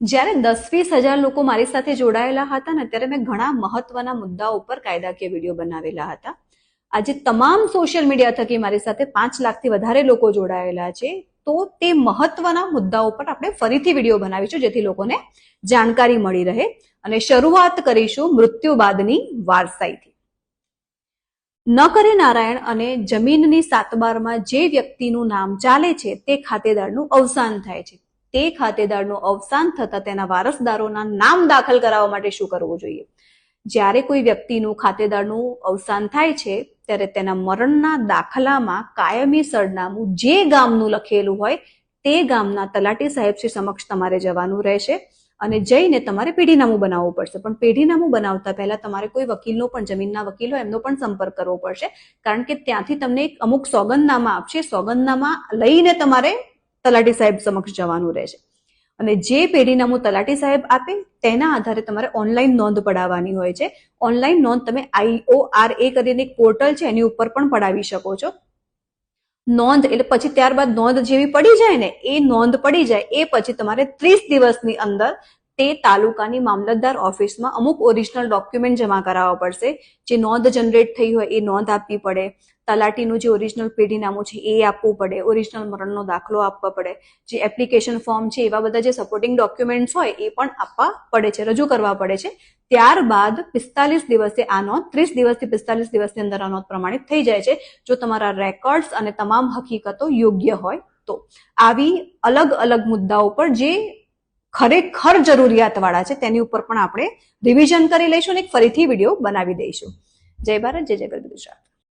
જ્યારે દસ વીસ હજાર લોકો મારી સાથે જોડાયેલા હતા ને ત્યારે મેં ઘણા મહત્વના મુદ્દાઓ ઉપર કાયદાકીય વીડિયો બનાવેલા હતા. આજે તમામ સોશિયલ મીડિયા થકી મારી સાથે પાંચ લાખથી વધારે લોકો જોડાયેલા છે, તો તે મહત્વના મુદ્દાઓ પર આપણે ફરીથી વીડિયો બનાવીશું જેથી લોકોને જાણકારી મળી રહે અને શરૂઆત કરીશું મૃત્યુ બાદની વારસાઈથી. ન કરે નારાયણ અને જમીનની સાતબારમાં જે વ્યક્તિનું નામ ચાલે છે તે ખાતેદારનું અવસાન થાય છે. તે ખાતેદારનું અવસાન થતા તેના વારસદારોના નામ દાખલ કરાવવા માટે શું કરવું જોઈએ? જ્યારે કોઈ વ્યક્તિનું ખાતેદારનું અવસાન થાય છે, ત્યારે તેના મરણના દાખલામાં કાયમી સરનામું જે ગામનું લખેલું હોય, તે ગામના તલાટી સાહેબશ્રી સમક્ષ તમારે જવાનું રહેશે અને જઈને તમારે પેઢીનામું બનાવવું પડશે. પણ પેઢીનામું બનાવતા પહેલા તમારે કોઈ વકીલનો પણ, જમીનના વકીલો એમનો પણ સંપર્ક કરવો પડશે. કારણ કે ત્યાંથી તમને એક અમુક સોગંદનામા આપશે. સોગંદનામા લઈને તમારે તલાટી સાહેબ સમક્ષ જવાનું રહેશે અને જે પેઢીનામું તલાટી સાહેબ આપે, તેના આધારે તમારે ઓનલાઈન નોંધ પડાવવાની હોય છે. ઓનલાઈન નોંધ તમે આઈઓ આર એ કરીને એક પોર્ટલ છે, એની ઉપર પણ પડાવી શકો છો. નોંધ, એટલે પછી ત્યારબાદ નોંધ જેવી પડી જાય ને, એ નોંધ પડી જાય, એ પછી તમારે ત્રીસ દિવસની અંદર તે તાલુકાની મામલતદાર ઓફિસમાં અમુક ઓરિજિનલ ડોક્યુમેન્ટ જમા કરાવવા પડશે. જે નોંધ જનરેટ થઈ હોય એ નોંધ આપવી પડે. તલાટીનું જે ઓરિજિનલ પેઢીનામું છે એ આપવું પડે. ઓરિજિનલ મરણનો દાખલો આપવો પડે. જે એપ્લિકેશન ફોર્મ છે એવા બધા જે સપોર્ટિંગ ડોક્યુમેન્ટ્સ હોય એ પણ આપવા પડે છે, રજૂ કરવા પડે છે. ત્યારબાદ પિસ્તાલીસ દિવસે આ નોંધ, ત્રીસ દિવસથી પિસ્તાલીસ દિવસની અંદર આ નોંધ પ્રમાણિત થઈ જાય છે. જો તમારા રેકોર્ડ્સ અને તમામ હકીકતો યોગ્ય હોય તો. આવી અલગ અલગ મુદ્દાઓ પર જે ખરેખર જરૂરિયાતવાળા છે, તેની ઉપર પણ આપણે રિવિઝન કરી લઈશું અને ફરીથી વીડિયો બનાવી દઈશું. જય ભારત, જય જય ગરબી ગુજરાત.